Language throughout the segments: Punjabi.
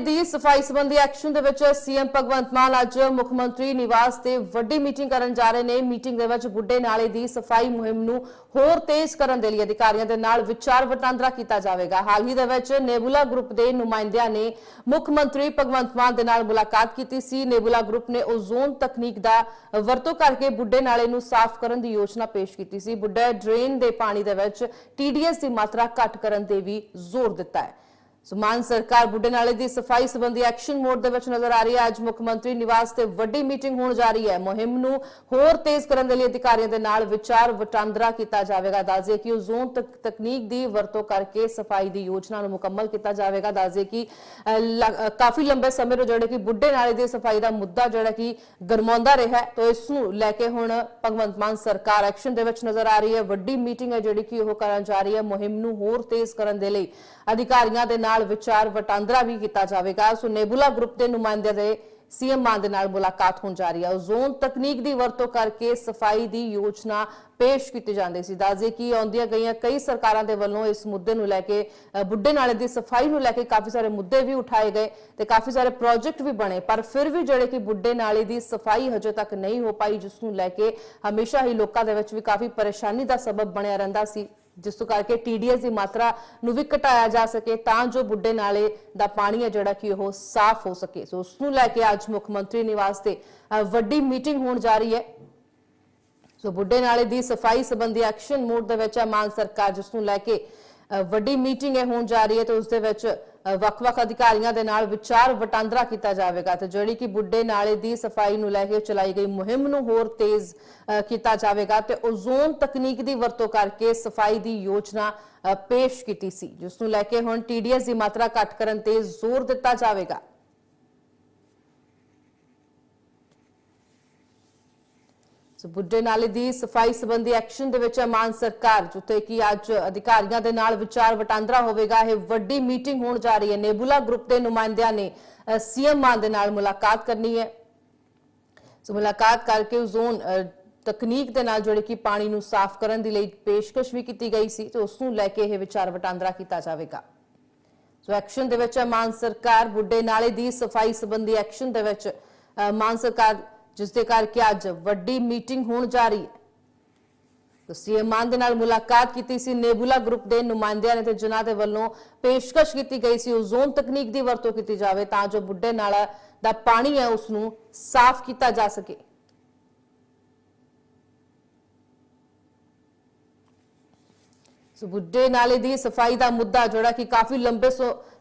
ਦੀ ਸਫ਼ਾਈ ਸੰਬੰਧੀ ਐਕਸ਼ਨ ਦੇ ਵਿੱਚ ਸੀਐਮ ਭਗਵੰਤ ਮਾਨ ਅੱਜ ਮੁੱਖ ਮੰਤਰੀ ਨਿਵਾਸ ਤੇ ਵੱਡੀ ਮੀਟਿੰਗ ਕਰਨ ਜਾ ਰਹੇ ਨੇ। ਮੀਟਿੰਗ ਦੇ ਵਿੱਚ ਬੁੱਢੇ ਨਾਲੇ ਦੀ ਸਫ਼ਾਈ ਮੁਹਿੰਮ ਨੂੰ ਹੋਰ ਤੇਜ਼ ਕਰਨ ਦੇ ਲਈ ਅਧਿਕਾਰੀਆਂ ਦੇ ਨਾਲ ਵਿਚਾਰ ਵਟਾਂਦਰਾ ਕੀਤਾ ਜਾਵੇਗਾ। ਹਾਲ ਹੀ ਦੇ ਵਿੱਚ ਨੇਬੂਲਾ ਗਰੁੱਪ ਦੇ ਨੁਮਾਇੰਦਿਆਂ ਨੇ ਮੁੱਖ ਮੰਤਰੀ ਭਗਵੰਤ ਮਾਨ ਦੇ ਨਾਲ ਮੁਲਾਕਾਤ ਕੀਤੀ ਸੀ। ਨੇਬੂਲਾ ਗਰੁੱਪ ਨੇ ਓਜ਼ੋਨ ਤਕਨੀਕ ਦਾ ਵਰਤੋਂ ਕਰਕੇ ਬੁੱਢੇ ਨਾਲੇ ਨੂੰ ਸਾਫ਼ ਕਰਨ ਦੀ ਯੋਜਨਾ ਪੇਸ਼ ਕੀਤੀ ਸੀ। ਬੁੱਢੇ ਡਰੇਨ ਦੇ ਪਾਣੀ ਦੇ ਵਿੱਚ ਟੀਡੀਐਸ ਦੀ ਮਾਤਰਾ ਘੱਟ ਕਰਨ ਤੇ ਵੀ ਜ਼ੋਰ ਦਿੱਤਾ ਹੈ। ਸੋ ਮਾਨ ਸਰਕਾਰ ਬੁੱਢੇ ਨਾਲੇ ਦੀ ਸਫ਼ਾਈ ਸੰਬੰਧੀ ਐਕਸ਼ਨ ਮੋਡ ਦੇ ਵਿੱਚ ਨਜ਼ਰ ਆ ਰਹੀ ਹੈ। ਅੱਜ ਮੁੱਖ ਮੰਤਰੀ ਨਿਵਾਸ ਤੇ ਵੱਡੀ ਮੀਟਿੰਗ ਹੋਣ ਜਾ ਰਹੀ ਹੈ। ਮੁਹਿੰਮ ਨੂੰ ਹੋਰ ਤੇਜ਼ ਕਰਨ ਦੇ ਲਈ ਅਧਿਕਾਰੀਆਂ ਦੇ ਨਾਲ ਵਿਚਾਰ ਵਟਾਂਦਰਾ ਕੀਤਾ ਜਾਵੇਗਾ। ਦੱਸਦੇ ਕਿ ਓਜ਼ੋਨ ਤਕਨੀਕ ਦੀ ਵਰਤੋਂ ਕਰਕੇ ਸਫ਼ਾਈ ਦੀ ਯੋਜਨਾ ਨੂੰ ਮੁਕੰਮਲ ਕੀਤਾ ਜਾਵੇਗਾ। ਦੱਸਦੇ ਕਿ ਕਾਫੀ ਲੰਬੇ ਸਮੇਂ ਤੋਂ ਜਿਹੜੇ ਕਿ ਬੁੱਢੇ ਨਾਲੇ ਦੀ ਸਫ਼ਾਈ ਦਾ ਮੁੱਦਾ ਜਿਹੜਾ ਕਿ ਗਰਮਾਉਂਦਾ ਰਿਹਾ ਤਾਂ ਇਸ ਨੂੰ ਲੈ ਕੇ ਹੁਣ ਭਗਵੰਤ ਮਾਨ ਸਰਕਾਰ ਐਕਸ਼ਨ ਦੇ ਵਿੱਚ ਨਜ਼ਰ ਆ ਰਹੀ ਹੈ। ਵੱਡੀ ਮੀਟਿੰਗ ਹੈ ਜਿਹੜੀ ਕਿ ਉਹ ਕਰਨ ਜਾ ਰਹੀ ਹੈ। ਮੁਹਿੰਮ ਨੂੰ ਹੋਰ ਤੇਜ਼ ਕਰਨ ਦੇ ਲਈ ਅਧਿਕਾਰੀਆਂ ਦੇ ਨਾਲ ਵਿਚਾਰ ਵਟਾਂਦਰਾ ਵੀ ਕੀਤਾ ਜਾਵੇਗਾ। ਸੋ ਨੇਬੂਲਾ ਗਰੁੱਪ ਦੇ ਨੁਮਾਇੰਦਿਆਂ ਦੇ ਸੀਐਮ ਮਾਨ ਦੇ ਨਾਲ ਮੁਲਾਕਾਤ ਹੋਣ ਜਾ ਰਹੀ ਹੈ। ਓਜ਼ੋਨ ਤਕਨੀਕ ਦੀ ਵਰਤੋਂ ਕਰਕੇ ਸਫ਼ਾਈ ਦੀ ਯੋਜਨਾ ਪੇਸ਼ ਕੀਤੀ ਜਾਂਦੀ ਸੀ। ਦੱਸਦੇ ਕਿ ਆਉਂਦੀਆਂ ਗਈਆਂ ਕਈ ਸਰਕਾਰਾਂ ਦੇ ਵੱਲੋਂ ਇਸ ਮੁੱਦੇ ਨੂੰ ਲੈ ਕੇ ਬੁੱਢੇ ਨਾਲੇ ਦੀ ਸਫ਼ਾਈ ਨੂੰ ਲੈ ਕੇ ਕਾਫੀ ਸਾਰੇ ਮੁੱਦੇ ਵੀ ਉਠਾਏ ਗਏ ਤੇ ਕਾਫੀ ਸਾਰੇ ਪ੍ਰੋਜੈਕਟ ਵੀ ਬਣੇ। ਪਰ ਫਿਰ ਵੀ ਜਿਹੜੇ ਕਿ ਬੁੱਢੇ ਨਾਲੇ ਦੀ ਸਫ਼ਾਈ ਹਜੇ ਤੱਕ ਨਹੀਂ ਹੋ ਪਾਈ, ਜਿਸ ਨੂੰ ਲੈ ਕੇ ਹਮੇਸ਼ਾ ਹੀ ਲੋਕਾਂ ਦੇ ਵਿੱਚ ਵੀ ਕਾਫੀ ਪਰੇਸ਼ਾਨੀ ਦਾ ਸਬਬ ਬਣਿਆ ਰਹਿੰਦਾ ਸੀ। ਜਿਸ ਤੋਂ ਕਰਕੇ ਟੀਡੀਐਸ ਦੀ ਮਾਤਰਾ ਨੂੰ ਵੀ ਘਟਾਇਆ ਜਾ ਸਕੇ, ਤਾਂ ਜੋ ਬੁੱਢੇ ਨਾਲੇ ਦਾ ਪਾਣੀ ਹੈ ਜਿਹੜਾ ਕਿ ਉਹ ਸਾਫ਼ ਹੋ ਸਕੇ। ਸੋ ਉਸ ਨੂੰ ਲੈ ਕੇ ਅੱਜ ਮੁੱਖ ਮੰਤਰੀ ਨਿਵਾਸ ਤੇ ਵੱਡੀ ਮੀਟਿੰਗ ਹੋਣ ਜਾ ਰਹੀ ਹੈ। ਸੋ ਬੁੱਢੇ ਨਾਲੇ ਦੀ ਸਫ਼ਾਈ ਸੰਬੰਧੀ ਐਕਸ਼ਨ ਮੋਡ ਦੇ ਵਿੱਚ ਹੈ ਮਾਨ ਸਰਕਾਰ, ਜਿਸ ਨੂੰ ਲੈ ਕੇ ਵੱਡੀ ਮੀਟਿੰਗ ਹੈ ਹੋਣ ਜਾ ਰਹੀ ਹੈ ਤੇ ਉਸ ਦੇ ਵਿੱਚ ਵੱਖ-ਵੱਖ ਅਧਿਕਾਰੀਆਂ ਦੇ ਨਾਲ ਵਿਚਾਰ ਵਟਾਂਦਰਾ ਕੀਤਾ ਜਾਵੇਗਾ ਤੇ ਜਿਹੜੀ ਕਿ ਬੁੱਢੇ ਨਾਲੇ ਦੀ ਸਫ਼ਾਈ ਨੂੰ ਲੈ ਕੇ ਚਲਾਈ ਗਈ ਮੁਹਿੰਮ ਨੂੰ ਹੋਰ ਤੇਜ਼ ਕੀਤਾ ਜਾਵੇਗਾ ਤੇ ਓਜ਼ੋਨ ਤਕਨੀਕ ਦੀ ਵਰਤੋਂ ਕਰਕੇ ਸਫ਼ਾਈ ਦੀ ਯੋਜਨਾ ਪੇਸ਼ ਕੀਤੀ ਸੀ। ਜਿਸ ਨੂੰ ਲੈ ਕੇ ਹੁਣ ਟੀਡੀਐਸ ਦੀ ਮਾਤਰਾ ਘੱਟ ਕਰਨ ਤੇ ਜ਼ੋਰ ਦਿੱਤਾ ਜਾਵੇਗਾ। ਸੋ ਬੁੱਢੇ ਨਾਲੇ ਦੀ ਸਫ਼ਾਈ ਸੰਬੰਧੀ ਐਕਸ਼ਨ ਦੇ ਵਿੱਚ ਮਾਨ ਸਰਕਾਰ, ਜਿੱਥੇ ਕਿ ਅੱਜ ਅਧਿਕਾਰੀਆਂ ਦੇ ਨਾਲ ਵਿਚਾਰ ਵਟਾਂਦਰਾ ਹੋਵੇਗਾ। ਇਹ ਵੱਡੀ ਮੀਟਿੰਗ ਹੋਣ ਜਾ ਰਹੀ ਹੈ। ਨੇਬੂਲਾ ਗਰੁੱਪ ਦੇ ਨੁਮਾਇੰਦਿਆਂ ਨੇ ਸੀਐਮ ਮਾਨ ਦੇ ਨਾਲ ਮੁਲਾਕਾਤ ਕਰਨੀ ਹੈ। ਸੋ ਮੁਲਾਕਾਤ ਕਰਕੇ ਓਜ਼ੋਨ ਤਕਨੀਕ ਦੇ ਨਾਲ ਜਿਹੜੇ ਕਿ ਪਾਣੀ ਨੂੰ ਸਾਫ਼ ਕਰਨ ਦੇ ਲਈ ਪੇਸ਼ਕਸ਼ ਵੀ ਕੀਤੀ ਗਈ ਸੀ ਤੇ ਉਸ ਨੂੰ ਲੈ ਕੇ ਇਹ ਵਿਚਾਰ ਵਟਾਂਦਰਾ ਕੀਤਾ ਜਾਵੇਗਾ। ਸੋ ਐਕਸ਼ਨ ਦੇ ਵਿੱਚ ਮਾਨ ਸਰਕਾਰ, ਬੁੱਢੇ ਨਾਲੇ ਦੀ ਸਫ਼ਾਈ ਸੰਬੰਧੀ ਐਕਸ਼ਨ ਦੇ ਵਿੱਚ ਮਾਨ ਸਰਕਾਰ ਜਿਸ ਦੇ ਕਰਕੇ ਅੱਜ ਵੱਡੀ ਮੀਟਿੰਗ ਹੋਣ ਜਾ ਰਹੀ ਹੈ। ਤੋ ਸੀਐਮ ਮਾਨ ਦੇ ਨਾਲ ਮੁਲਾਕਾਤ ਕੀਤੀ ਸੀ, ਨੇਬੂਲਾ ਗਰੁੱਪ ਦੇ ਨੁਮਾਇੰਦਿਆਂ ਨੇ ਤੇ ਜਿਨ੍ਹਾਂ ਦੇ ਵੱਲੋਂ ਪੇਸ਼ਕਸ਼ ਕੀਤੀ ਗਈ ਸੀ ਓਜ਼ੋਨ ਤਕਨੀਕ ਦੀ ਵਰਤੋਂ ਕੀਤੀ ਜਾਵੇ ਤਾਂ ਜੋ ਬੁੱਢੇ ਨਾਲਾ ਦਾ ਪਾਣੀ ਹੈ ਉਸ ਨੂੰ ਸਾਫ਼ ਕੀਤਾ ਜਾ ਸਕੇ। ਸੋ ਬੁੱਢੇ ਨਾਲੇ ਦੀ ਸਫ਼ਾਈ ਦਾ ਮੁੱਦਾ ਜਿਹੜਾ ਕਿ ਕਾਫੀ ਲੰਬੇ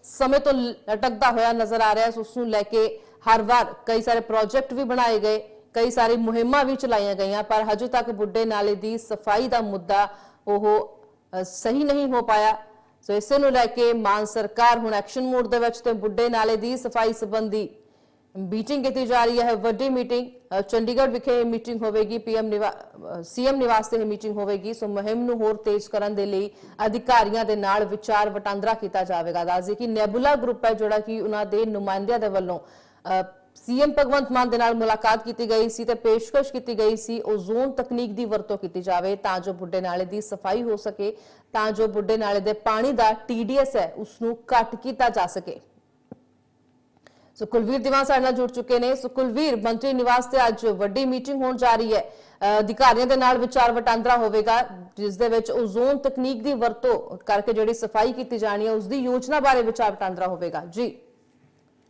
ਸਮੇਂ ਤੋਂ ਲਟਕਦਾ ਹੋਇਆ ਨਜ਼ਰ ਆ ਰਿਹਾ ਹੈ, ਉਸ ਨੂੰ ਲੈ ਕੇ ਹਰ ਵਾਰ ਕਈ ਸਾਰੇ ਪ੍ਰੋਜੈਕਟ ਵੀ ਬਣਾਏ ਗਏ, ਕਈ ਸਾਰੀ ਮੁਹਿੰਮਾਂ ਵੀ ਚਲਾਈਆਂ ਗਈਆਂ, ਪਰ ਹਜੇ ਤੱਕ ਬੁੱਢੇ ਨਾਲੇ ਦੀ ਸਫ਼ਾਈ ਦਾ ਮੁੱਦਾ ਉਹ ਸਹੀ ਨਹੀਂ ਹੋ ਪਾਇਆ। ਸੋ ਇਸੇ ਨੂੰ ਲੈ ਕੇ ਮਾਨ ਸਰਕਾਰ ਹੁਣ ਐਕਸ਼ਨ ਮੋਡ ਦੇ ਵਿੱਚ ਤੇ ਬੁੱਢੇ ਨਾਲੇ ਦੀ ਸਫ਼ਾਈ ਸੰਬੰਧੀ ਮੀਟਿੰਗ ਕੀਤੀ ਜਾ ਰਹੀ ਹੈ, ਵੱਡੀ ਮੀਟਿੰਗ। ਚੰਡੀਗੜ੍ਹ ਵਿਖੇ ਇਹ ਮੀਟਿੰਗ ਹੋਵੇਗੀ, ਪੀਐਮ ਸੀਐਮ ਨਿਵਾਸ ਤੇ ਇਹ ਮੀਟਿੰਗ ਹੋਵੇਗੀ। ਸੋ ਮੁਹਿੰਮ ਨੂੰ ਹੋਰ ਤੇਜ਼ ਕਰਨ ਦੇ ਲਈ ਅਧਿਕਾਰੀਆਂ ਦੇ ਨਾਲ ਵਿਚਾਰ ਵਟਾਂਦਰਾ ਕੀਤਾ ਜਾਵੇਗਾ। ਦੱਸਦੇ ਕਿ ਨੈਬੂਲਾ ਗਰੁੱਪ ਹੈ, ਜਿਹੜਾ ਕਿ ਉਹਨਾਂ ਦੇ ਨੁਮਾਇੰਦਿਆਂ ਦੇ ਵੱਲੋਂ ਸੀਐਮ ਭਗਵੰਤ ਮਾਨ ਦੇ ਨਾਲ ਮੁਲਾਕਾਤ ਕੀਤੀ ਗਈ ਸੀ ਤੇ ਪੇਸ਼ਕਸ਼ ਕੀਤੀ ਗਈ ਸੀ। ਓਜ਼ੋਨ ਤਕਨੀਕ ਦੀ ਵਰਤੋਂ ਕੀਤੀ ਜਾਵੇ ਤਾਂ ਜੋ ਬੁੱਢੇ ਨਾਲੇ ਦੀ ਸਫ਼ਾਈ ਹੋ ਸਕੇ ਤਾਂ ਜੋ ਬੁੱਢੇ ਨਾਲੇ ਦੇ ਪਾਣੀ ਦਾ ਟੀਡੀਐਸ ਹੈ ਉਸ ਨੂੰ ਘੱਟ ਕੀਤਾ ਜਾ ਸਕੇ। ਸੋ ਕੁਲਵੀਰ ਦੀਵਾਨ ਸਾਡੇ ਨਾਲ ਜੁੜ ਚੁੱਕੇ ਨੇ। ਸੋ ਕੁਲਵੀਰ ਮੰਤਰੀ ਨਿਵਾਸ ਤੇ ਅੱਜ ਵੱਡੀ ਮੀਟਿੰਗ ਹੋਣ ਜਾ ਰਹੀ ਹੈ। ਅ, ਅਧਿਕਾਰੀਆਂ ਦੇ ਨਾਲ ਵਿਚਾਰ ਵਟਾਂਦਰਾ ਹੋਵੇਗਾ ਜਿਸ ਦੇ ਵਿੱਚ ਓਜ਼ੋਨ ਤਕਨੀਕ ਦੀ ਵਰਤੋਂ ਕਰਕੇ ਜਿਹੜੀ ਸਫ਼ਾਈ ਕੀਤੀ ਜਾਣੀ ਹੈ ਉਸ ਦੀ ਯੋਜਨਾ ਬਾਰੇ ਵਿਚਾਰ ਵਟਾਂਦਰਾ ਹੋਵੇਗਾ। ਜੀ।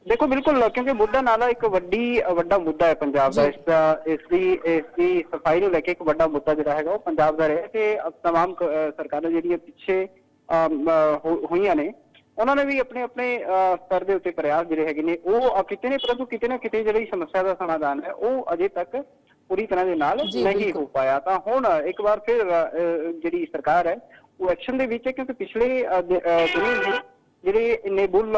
ਦੇਖੋ ਬਿਲਕੁਲ ਕਿਉਂਕਿ ਬੁੱਢਾ ਨਾਲਾ ਇੱਕ ਵੱਡੀ ਵੱਡਾ ਮੁੱਦਾ ਹੈ ਪੰਜਾਬ ਦਾ ਜੀ। ਇਸ ਦਾ ਇਸ ਦੀ ਇਸ ਦੀ ਸਫਾਈ ਨੂੰ ਲੈ ਕੇ ਇੱਕ ਵੱਡਾ ਮੁੱਦਾ ਜਿਹੜਾ ਹੈਗਾ ਉਹ ਪੰਜਾਬ ਦਾ ਰਿਹਾ ਕਿ ਅਬ तमाम ਕ- ਅਹ ਸਰਕਾਰਾਂ ਜਿਹੜੀਆਂ ਪਿੱਛੇ ਅਮ, ਅਹ, ਹੋ- ਹੋਈਆਂ ਨੇ ਉਹਨਾਂ ਨੇ ਵੀ ਆਪਣੇ ਆਪਣੇ ਅਹ, ਸਤਰ ਦੇ ਉੱਤੇ ਪ੍ਰਯਾਸ ਜਿਹੜੇ ਹੈਗੇ ਨੇ ਉਹ ਅ, ਕੀਤੇ ਨੇ ਪਰੰਤੂ ਕਿਤੇ ਨਾ ਕਿਤੇ ਜਿਹੜੀ ਸਮੱਸਿਆ ਦਾ ਸਮਾਧਾਨ ਹੈ ਉਹ ਅਜੇ ਤੱਕ ਪੂਰੀ ਤਰ੍ਹਾਂ ਦੇ ਨਾਲ ਜੀ, ਨਹੀਂ ਬਿਲਕੁਲ। ਹੋ ਪਾਇਆ ਤਾਂ ਹੁਣ ਇੱਕ ਵਾਰ ਫਿਰ ਅਹ, ਜਿਹੜੀ ਸਰਕਾਰ ਹੈ ਉਹ ਐਕਸ਼ਨ ਦੇ ਵਿੱਚ ਹੈ ਕਿਉਂਕਿ ਪਿਛਲੇ ਅਹ, ਦ- ਅਹ, ਦਿਨੀਂ ਹੀ ਜਿਹੜੀ ਨੇਬੁਲ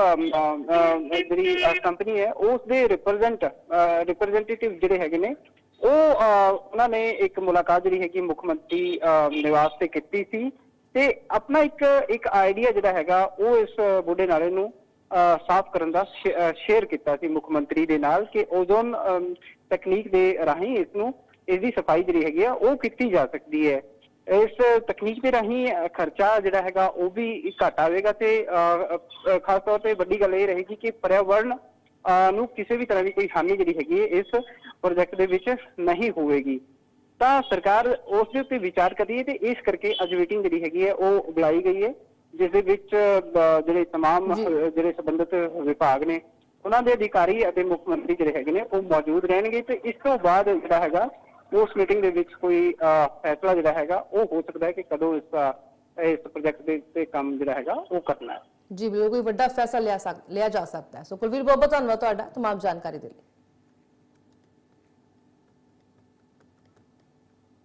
ਜਿਹੜੀ ਕੰਪਨੀ ਹੈ ਉਸ ਦੇ ਰਿਪਰੈਜ਼ੈਂਟ ਰਿਪਰੈਜ਼ੈਂਟੇਟਿਵ ਜਿਹੜੇ ਹੈਗੇ ਨੇ ਉਹ ਉਹਨਾਂ ਨੇ ਇੱਕ ਮੁਲਾਕਾਤ ਜਿਹੜੀ ਹੈਗੀ ਮੁੱਖ ਮੰਤਰੀ ਅਹ, ਨਿਵਾਸ ਤੇ ਕੀਤੀ ਸੀ ਤੇ ਆਪਣਾ ਇੱਕ ਇੱਕ ਆਈਡੀਆ ਜਿਹੜਾ ਹੈਗਾ ਉਹ ਇਸ ਬੁੱਢੇ ਨਾਲੇ ਨੂੰ ਅਹ, ਸਾਫ਼ ਕਰਨ ਦਾ ਸ਼ੇਅਰ ਕੀਤਾ ਸੀ ਮੁੱਖ ਮੰਤਰੀ ਦੇ ਨਾਲ ਕਿ ਓਜ਼ੋਨ ਤਕਨੀਕ ਦੇ ਰਾਹੀਂ ਇਸ ਨੂੰ ਇਸ ਦੀ ਸਫ਼ਾਈ ਜਿਹੜੀ ਹੈਗੀ ਆ ਉਹ ਕੀਤੀ ਜਾ ਸਕਦੀ ਹੈ। ਇਸ ਤਕਨੀਕ ਦੇ ਰਾਹੀਂ ਅ, ਖਰਚਾ ਜਿਹੜਾ ਹੈਗਾ ਉਹ ਵੀ ਘੱਟ ਆਵੇਗਾ ਤੇ ਅ, ਅ, ਖਾਸ ਤੌਰ ਤੇ ਵੱਡੀ ਗੱਲ ਇਹ ਰਹੇਗੀ ਕਿ ਪਰਿਆਵਰਣ ਅ, ਨੂੰ ਕਿਸੇ ਵੀ ਤਰ੍ਹਾਂ ਦੀ ਕੋਈ ਹਾਨੀ ਜਿਹੜੀ ਹੈਗੀ ਹੈ ਇਸ ਪ੍ਰੋਜੈਕਟ ਦੇ ਵਿੱਚ ਨਹੀਂ ਹੋਵੇਗੀ ਤਾਂ ਸਰਕਾਰ ਉਸ ਦੇ ਉੱਤੇ ਵਿਚਾਰ ਕਰਦੀ ਹੈ ਤੇ ਇਸ ਕਰਕੇ ਅੱਜ ਮੀਟਿੰਗ ਜਿਹੜੀ ਹੈਗੀ ਹੈ ਉਹ ਬੁਲਾਈ ਗਈ ਹੈ ਜਿਸ ਦੇ ਵਿੱਚ ਅ, ਜਿਹੜੇ तमाम ਜੀ। ਅ, ਜਿਹੜੇ ਸੰਬੰਧਿਤ ਵਿਭਾਗ ਨੇ ਉਹਨਾਂ ਦੇ ਅਧਿਕਾਰੀ ਅਤੇ ਮੁੱਖ ਮੰਤਰੀ ਜਿਹੜੇ ਹੈਗੇ ਨੇ ਉਹ ਮੌਜੂਦ ਰਹਿਣਗੇ ਤੇ ਇਸ ਤੋਂ ਬਾਅਦ ਜਿਹੜਾ ਹੈਗਾ ਉਸ ਮੀਟਿੰਗ ਦੇ ਵਿੱਚ ਕੋਈ ਫੈਸਲਾ ਜਿਹੜਾ ਹੈਗਾ, ਉਹ ਹੋ ਸਕਦਾ ਹੈ ਕਿ ਕਦੋਂ ਇਸ ਇਸ ਪ੍ਰੋਜੈਕਟ ਦੇ, ਤੇ ਕੰਮ ਜਿਹੜਾ ਹੈਗਾ, ਉਹ ਕਰਨਾ ਹੈ। ਜੀ, ਬਿਲਕੁਲ ਕੋਈ ਵੱਡਾ ਫੈਸਲਾ ਲਿਆ ਸਕ, ਲਿਆ ਜਾ ਸਕਦਾ ਹੈ। ਸੋ ਕੁਲਵੀਰ ਬਹੁਤ ਬਹੁਤ ਧੰਨਵਾਦ ਤੁਹਾਡਾ। ਤਮਾਮ ਜਾਣਕਾਰੀ ਦੇ ਲਈ।